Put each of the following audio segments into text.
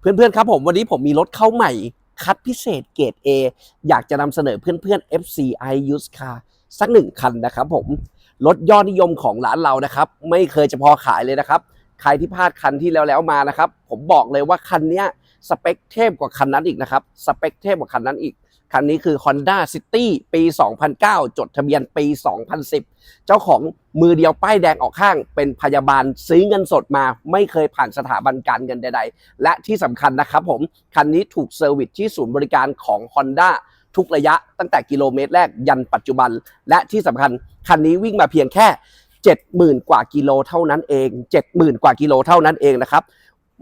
เพื่อนๆครับผมวันนี้ผมมีรถเข้าใหม่คัดพิเศษเกรด A อยากจะนำเสนอเพื่อนๆ FCI Used Car สักหนึ่งคันนะครับผมรถยอดนิยมของร้านเรานะครับ ไม่เคยจะพอขายเลยนะครับ ใครที่พลาดคันที่แล้วแล้วๆมานะครับ ผมบอกเลยว่าคันนี้สเปคเทพกว่าคันนั้นอีกนะครับ สเปคเทพกว่าคันนั้นอีก คันนี้คือ Honda City ปี 2009 จดทะเบียนปี 2010 เจ้าของมือเดียวป้ายแดงออกข้าง เป็นพยาบาลซื้อเงินสดมา ไม่เคยผ่านสถาบันการเงินใดๆ และที่สำคัญนะครับผม คันนี้ถูกเซอร์วิสที่ศูนย์บริการของ Honda ทุกระยะตั้งแต่กิโลเมตรแรกยันปัจจุบัน และที่สำคัญ คันนี้วิ่งมาเพียงแค่ 70,000 กว่ากิโลเท่านั้นเอง 70,000 กว่ากิโลเท่านั้นเองนะครับ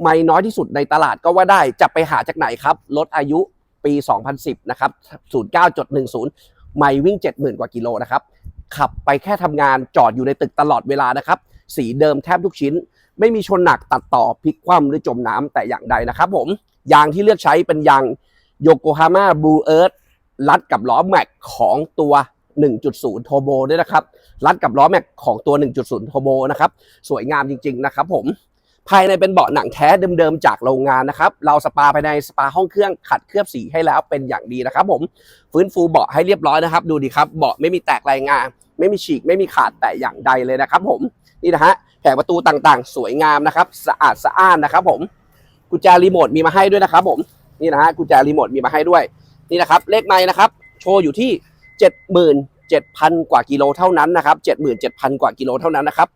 ไม่น้อยที่สุดในตลาดก็ว่าได้จะไปหาจากไหนครับรถอายุ ปี 2010 นะครับ 09.10 ไม่วิ่ง 70,000 กว่ากิโลนะครับ ขับไปแค่ทำงานจอดอยู่ในตึกตลอดเวลานะครับ สีเดิมแทบทุกชิ้น ไม่มีชนหนักตัดต่อพลิกคว่ำหรือจมน้ำแต่อย่างใดนะครับผม ยางที่เลือกใช้เป็นยางโยโกฮาม่าบลูเอิร์ธรัดกับล้อแม็กของตัว 1.0 โทโบด้วยนะครับ รัดกับล้อแม็กของตัว 1.0 โทโบนะครับ สวยงามจริง ๆ นะครับผม ภายในเป็นเบาะหนังแท้เดิมๆจากโรงงานนะครับ เราสปาภายในสปาห้องเครื่องขัดเคลือบสีให้แล้วเป็นอย่างดีนะครับ ผมฟื้นฟูเบาะให้เรียบร้อยนะครับ ดูดิครับเบาะไม่มีแตกลายงานไม่มีฉีกไม่มีขาดแต่อย่างใดเลยนะครับ ผมนี่นะฮะแผงประตูต่างๆ สวยงามนะครับ สะอาดสะอ้านนะครับ ผมกุญแจรีโมทมีมาให้ด้วยนะครับ ผมนี่นะฮะกุญแจรีโมทมีมาให้ด้วยนี่นะครับ เลขไม้นะครับ โชว์อยู่ที่ 77,000 กว่ากิโลเท่านั้นนะครับ77,000 กว่ากิโลเท่านั้นนะครับ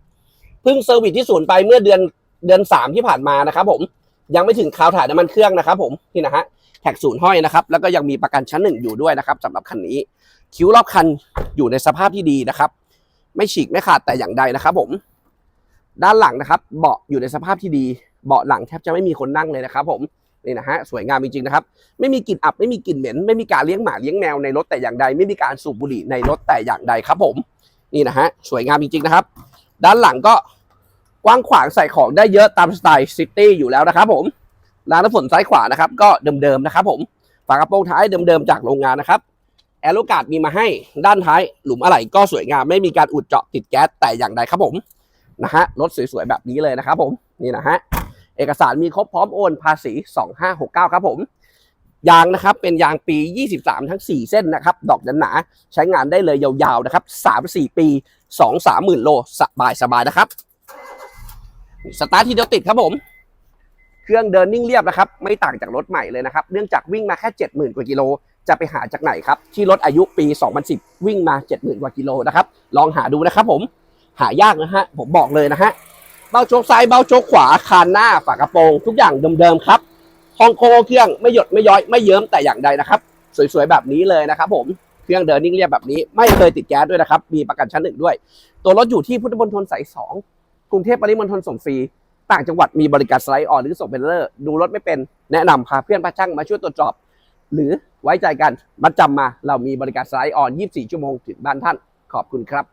เพิ่งเซอร์วิสที่ศูนย์ไปเมื่อเดือน เดือนสามที่ผ่านมานะครับผมยังไม่ถึงคราวถ่ายน้ำมันเครื่องนะครับผมนี่นะฮะแท็กศูนย์ห้อยนะครับแล้วก็ยังมีประกันชั้นหนึ่งอยู่ด้วยนะครับสำหรับคันนี้ คิ้วรอบคันอยู่ในสภาพที่ดีนะครับ ไม่ฉีกไม่ขาดแต่อย่างใดนะครับ ผม ด้านหลังนะครับ เบาะอยู่ในสภาพที่ดี เบาะหลังแทบจะไม่มีคนนั่งเลยนะครับ ผมนี่นะฮะสวยงามจริงๆนะครับ ไม่มีกลิ่นอับไม่มีกลิ่นเหม็น ไม่มีการเลี้ยงหมาเลี้ยงแมวในรถแต่อย่างใด ไม่มีการสูบบุหรี่ในรถแต่อย่างใดครับ ผม นี่นะฮะสวยงามจริงๆนะครับ ด้านหลังก็ กว้างขวางใส่ของได้เยอะตามสไตล์ซิตี้อยู่แล้วนะครับผมรางน้ำฝนซ้ายขวานะครับ ก็เดิมๆนะครับผมฝากระโปรงท้ายเดิมๆจากโรงงานนะครับแอโรกาดมีมาให้ด้านท้ายหลุมอะไหล่ก็สวยงามไม่มีการอุดเจาะติดแก๊สแต่อย่างใดครับผมนะฮะรถสวยๆแบบนี้เลยนะครับผมนี่นะฮะเอกสารมีครบพร้อมโอนภาษี 2569 ครับผม ยางนะครับเป็นยางปี 23 ทั้ง 4 เส้นนะครับ ดอกหนาใช้งานได้เลยยาวๆนะครับ 3-4 ปี 2-3 หมื่นโลสบายๆนะครับ สตาร์ททีเดียวติดครับผม เครื่องเดินนิ่งเรียบนะครับ ไม่ต่างจากรถใหม่เลยนะครับ เนื่องจากวิ่งมาแค่ 70,000 กว่ากิโล จะไปหาจากไหนครับ ที่รถอายุปี 2010 วิ่งมา 70,000 กว่ากิโลนะครับ ลองหาดูนะครับผม หายากนะฮะ ผมบอกเลยนะฮะ เบ้าโชกซ้ายเบ้าโชกขวา คานหน้า ฝากระโปรง ทุกอย่างเดิมๆครับห้องโคเครื่องไม่หยดไม่ย้อยไม่เยิ้มแต่อย่างใดนะครับ สวยๆแบบนี้เลยนะครับ ผมเครื่องเดินนิ่งเรียบแบบนี้ ไม่เคยติดแก๊สด้วยนะครับ มีประกันชั้นหนึ่งด้วย ตัวรถอยู่ที่พุทธมณฑลสายสอง กรุงเทพปริมณฑลส่งฟรี ต่างจังหวัดมีบริการสไลด์ออนหรือส่งเป็นเลอร์ ดูรถไม่เป็นแนะนำพาเพื่อนพาช่างมาช่วยตรวจสอบ หรือไว้ใจกันมาจำมาเรามีบริการสไลด์ออน 24 ชั่วโมงถึงบ้านท่านขอบคุณครับ